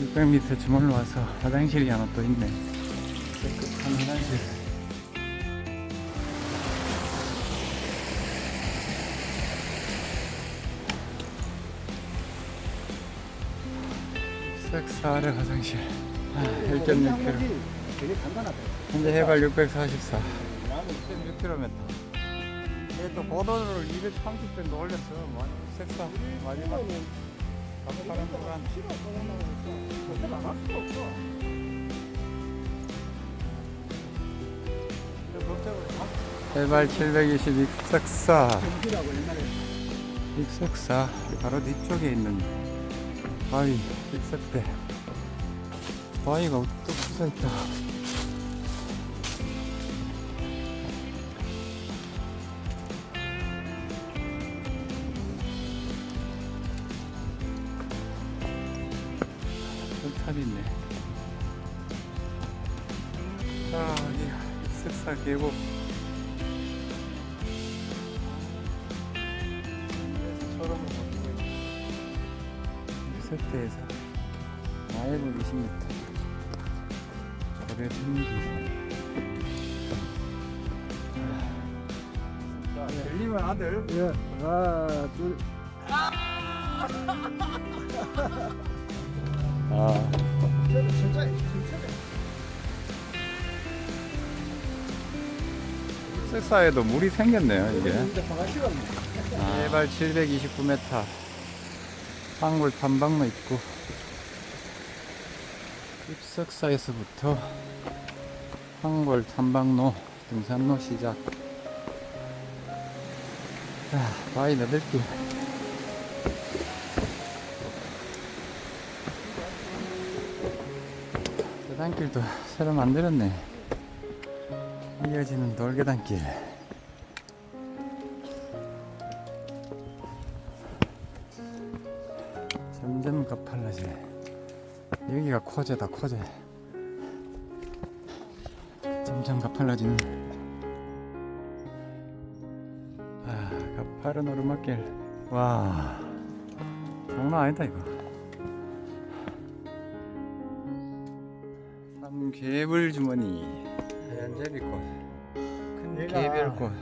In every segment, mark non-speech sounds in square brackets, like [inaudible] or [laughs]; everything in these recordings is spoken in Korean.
육백 밑에 주물러 와서 화장실이 하나 또 있네. 깨끗한 화장실. 색사르 화장실. 아, 1.6km. 되게 간단하다. 현재 해발 644. 1.6km. 이게 또 고도를 230 정도 올렸어. 많이 색사 마지막 구간. 수가 없어. 해발 720 익석사. 경기라고 옛날에 익석사 바로 뒤쪽에 있는 바위 익석대. 바위가 뚝 솟아 있다. 탑이 있네. 자, 여기 익석사 계곡. 처럼 보이고 익석대에서 마일을 20m. 생기. 자, 열리면 아들. 예 하나 둘 아. 진짜 진짜 진짜 익석사에도 물이 생겼네요, 이게. 해발 729m. 황굴 탐방로 있고. 입석사에서부터 황골 탐방로 등산로 시작. 자, 바위 너들길. 계단길도 새로 만들었네. 이어지는 돌계단길. 점점 가팔라지네. 여기가 코제다, 코제. 점점 가팔라지는. 아, 가파른 오르막길. 와, 장난 아니다, 이거. 삼개불 주머니. 하얀 제비꽃. 큰 개별꽃.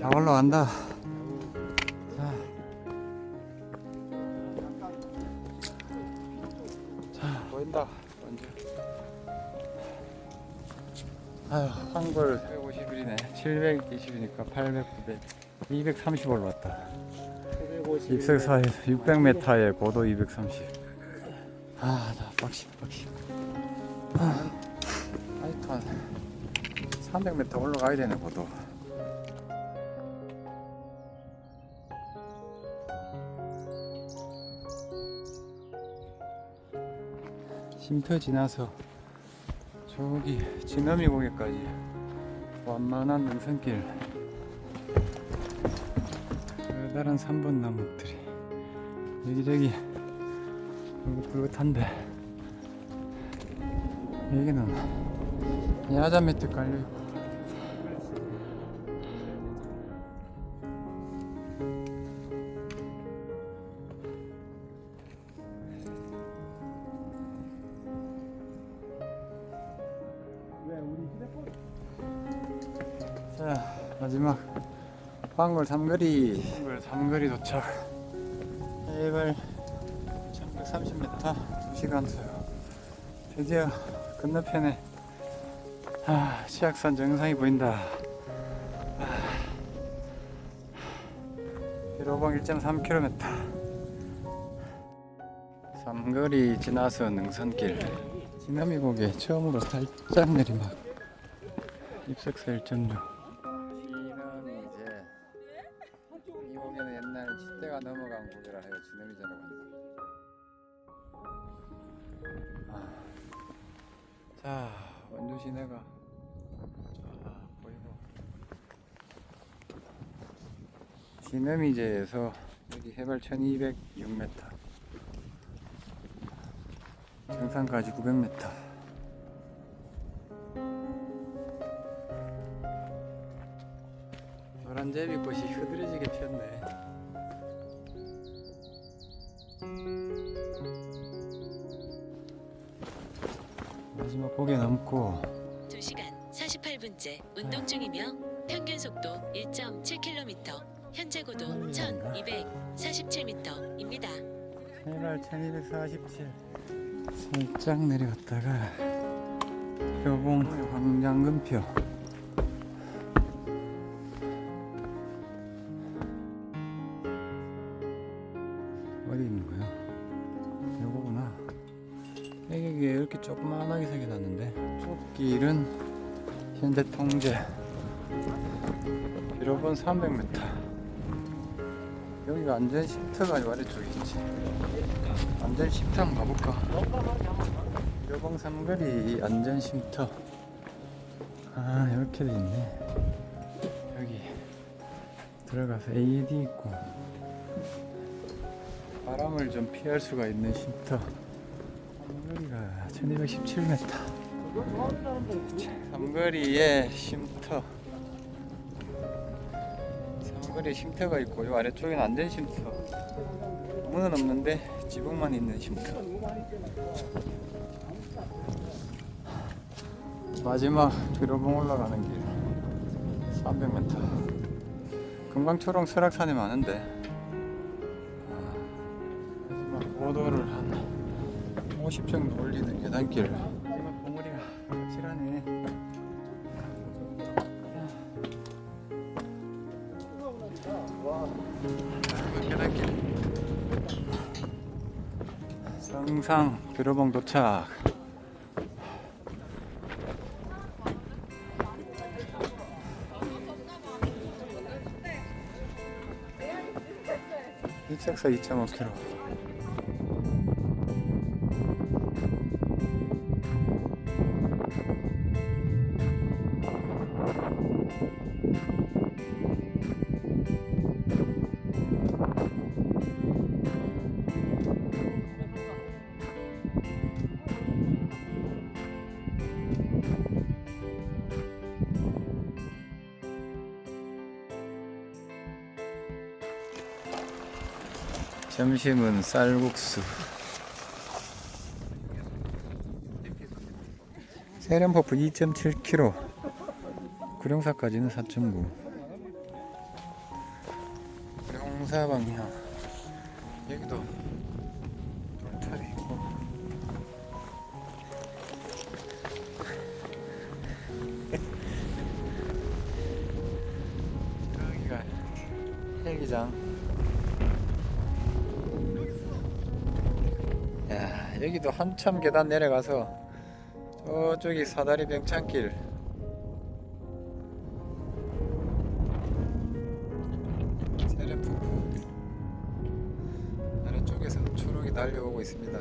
다 올라간다. 자. 자, 보인다. 아휴, 한골 150일이네. 720이니까 800, 900, 230 올라왔다. 입석사에서 600m에 고도 230. 아, 나 빡심, 빡심. 아, 한 300m 올라가야 되네, 고도. 쉼터 지나서 저기 지너미 고개까지 완만한 능선길. 커다란 3번 나무들이 여기저기 붉긋붉긋한데 여기는 야자 매트 깔려있고 마지막 황골 삼거리. 황골 삼거리 도착. 해발 1130m 2시간 소요 드디어 건너편에 아, 치악산 정상이 보인다. 아, 비로봉 1.3km 삼거리 지나서 능선길. 지나미 고개 처음으로 살짝 내리막. 입석사 1.6 진해미제에서 여기 해발 1206m 정상까지 900m 노란 제비꽃이 흐드러지게 피었네. 마지막 고개 넘고 2시간 48분째 운동 중이며 평균 속도 1.7km, 현재 고도 1247m입니다. 해발 1247 살짝 내려갔다가 표봉 황장근표. 어디 있는 거야? 요거구나. 이게 이렇게 조그만하게 새겨놨는데 좁길은 현재 통제. 비로본 300m 여기가 안전 쉼터가 아래쪽에 있지. 안전 쉼터 한번 가볼까? 여봉 삼거리 안전 쉼터 아 이렇게 돼 있네. 여기 들어가서 AED 있고 바람을 좀 피할 수가 있는 쉼터 삼거리가 1217m 그거 좋아하는 사람들 삼거리에 쉼터 삼거리에 쉼터가 있고 요 아래쪽에는 안전 쉼터. 문은 없는데 지붕만 있는 쉼터. 마지막 비로봉 올라가는 길. 300m 금강초롱 설악산이 많은데. 아, 마지막 고도를 한 50 정도 올리는 계단길 성상 비로봉 도착. 일색사 2.5km 점심은 쌀국수. 세련포프 2.7km 구룡사까지는 4.9 구룡사 방향. 여기도 돌탈이 있고. [laughs] 여기가 헬기장 여기도 한참 계단 내려가서 저쪽이 사다리 병창길. 세련폭포 아래쪽에서 초록이 달려오고 있습니다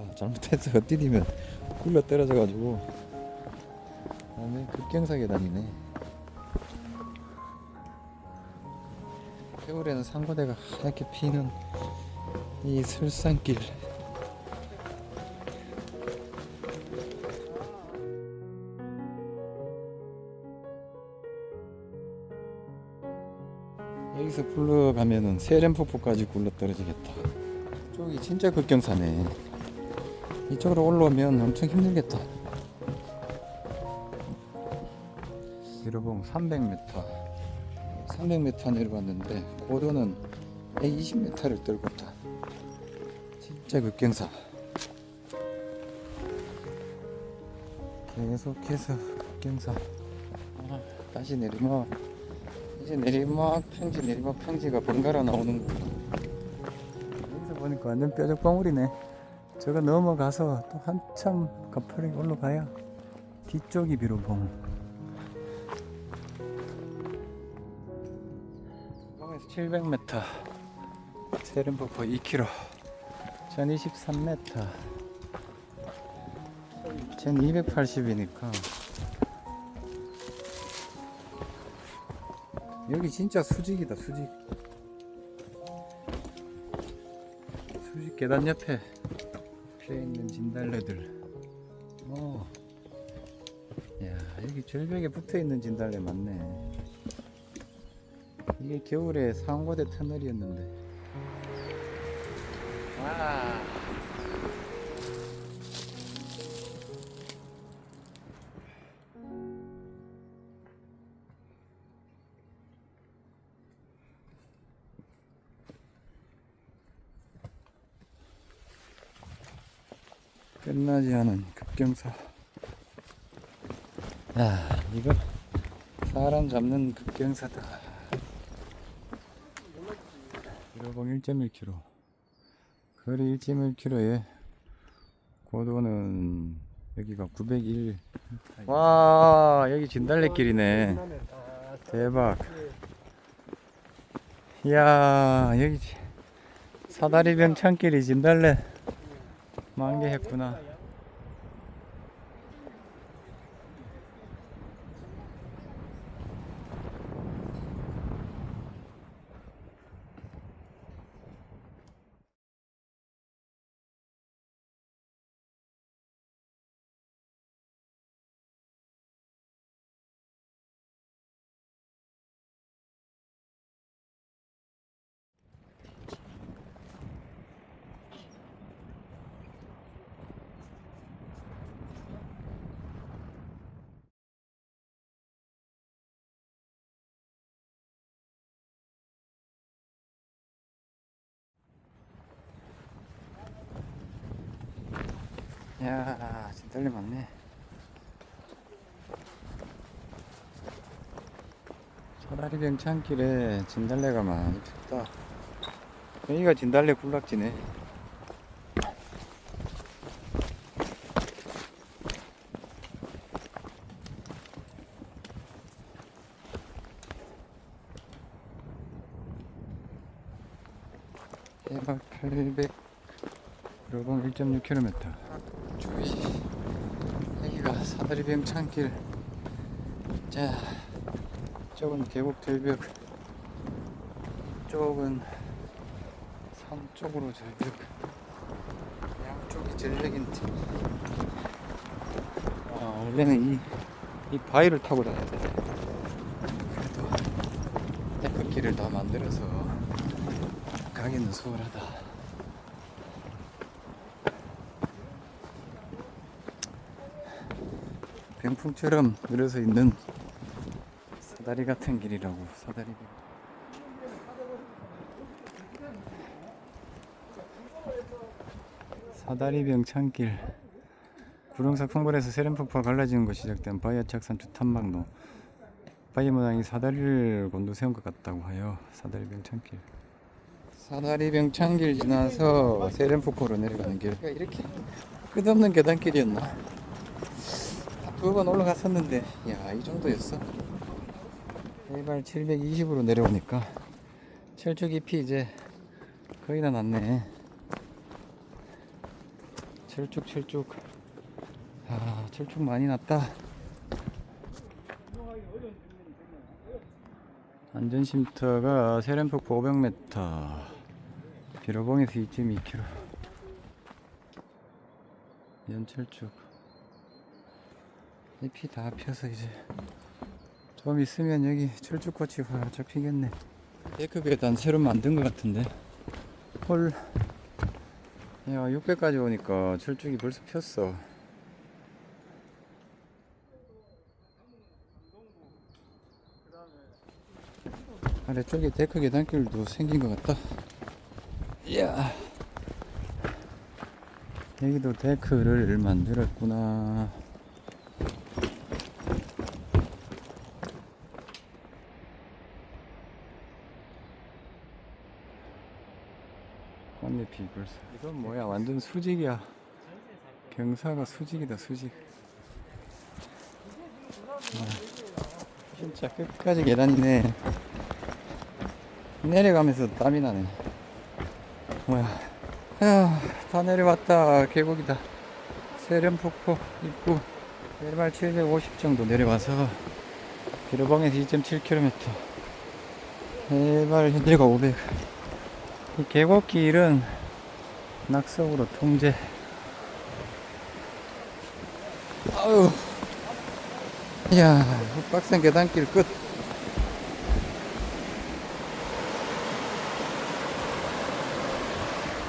아, 잘못해서 [laughs] 뛰디면 굴러 떨어져가지고. 다음에 급경사 계단이네. 겨울에는 상고대가 하얗게 피는 이 설산길. 여기서 굴러가면은 세련폭포까지 굴러 떨어지겠다. 저기 진짜 급경사네 이쪽으로 올라오면 엄청 힘들겠다. 미로봉 300m. 300m 내려왔는데 고도는 120m를 떨고 있다. 진짜 급경사. 계속해서 급경사. 아, 다시 내리면 이제 내리막 평지 내리막 평지가 번갈아 나오는 거 여기서 보니까 완전 뾰족방울이네 저거 넘어가서 또 한참 가파르게 올라가야 뒤쪽이 비로 봉. 봉에서 700m 세련폭포 2km 1023m 1280이니까. 여기 진짜 수직이다 수직. 수직 계단 옆에 피어 있는 진달래들. 어. 야 여기 절벽에 붙어 있는 진달래 많네. 이게 겨울에 상고대 터널이었는데. 와 끝나지 않은 급경사. 야, 이거 사람 잡는 급경사다. 150 1.1km. 거리 1.1km에 고도는 여기가 901. 와, 여기 진달래길이네. 대박. 이야, 여기 사다리병 창길이 진달래 만개했구나. 야, 진달래 많네. 사다리병 창길에 진달래가 많이 폈다. 여기가 진달래 군락지네. 해발 800, 그리고 1.6km. 여기가 사다리병 창길. 자 이쪽은 계곡 절벽. 이쪽은 산 쪽으로 절벽. 양쪽이 절벽인데 아, 원래는 이, 이 바위를 타고 다녀야 돼. 그래도 데크길을 다 만들어서 가기는 수월하다 병풍처럼 늘어서 있는 사다리 같은 길이라고 사다리 길. 사다리 병 창길. 구룡사 풍벌에서 세련폭포가 갈라지는 곳 시작된 바이아 착산 주탄막로. 바이 모양이 사다리를 곤두세운 것 같다고 하여 사다리 병 창길. 사다리 병 창길 지나서 세련폭포로 내려가는 길. 이렇게 끝없는 계단길이었나 두 번 올라갔었는데. 야 이 정도였어? 해발 720으로 내려오니까 철쭉 깊이 이제 거의 다 났네. 철쭉 철쭉. 아 철쭉 많이 났다. 안전쉼터가 세련폭포 500m 비로봉에서 2.2km 연철쭉 잎이 다 펴서 이제 좀 있으면 여기 철쭉꽃이 활짝 피겠네. 데크 계단 새로 만든 것 같은데. 헐 야, 600까지 오니까 철쭉이 벌써 폈어. 아래쪽에 데크 계단길도 생긴 것 같다. 이야. 여기도 데크를 만들었구나 벌써 이건 뭐야 완전 수직이야. 경사가 수직이다 수직. 아, 진짜 끝까지 계단이네. 내려가면서 땀이 나네. 뭐야. 아휴 다 내려왔다. 계곡이다. 세련폭포 입구. 해발 750 정도 내려와서 비로봉에서 2.7km 해발 현재가 500 이 계곡길은 낙석으로 통제. 아우 이야 빡센 계단길 끝.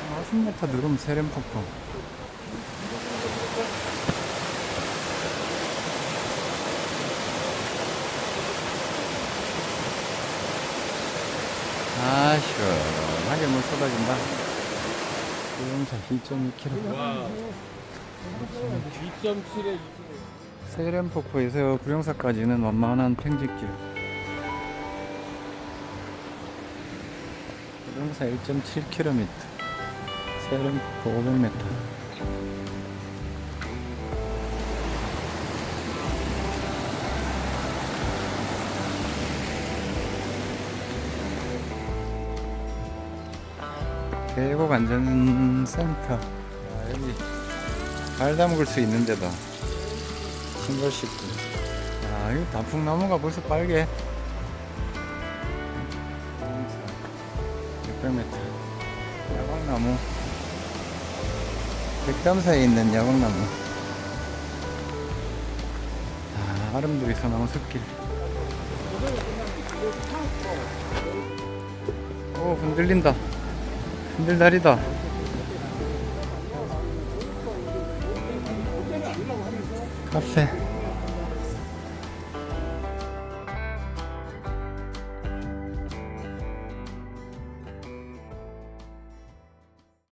아, 50m 누르면 세련폭포 아 시원하게 물 쏟아진다 수영사 2.2km 2.7에 세련폭포에서 구룡사까지는 완만한 평지길. 구룡사 1.7km 세련폭포 500m 계곡 안전센터. 아, 여기 발 담글 수 있는 데다 신걸 씻고. 아 이거 단풍나무가 벌써 빨개. 600m 야광나무. 백담사에 있는 야광나무. 아 아름드리 소나무 숲길. 오 흔들린다 흔들다리다. 카페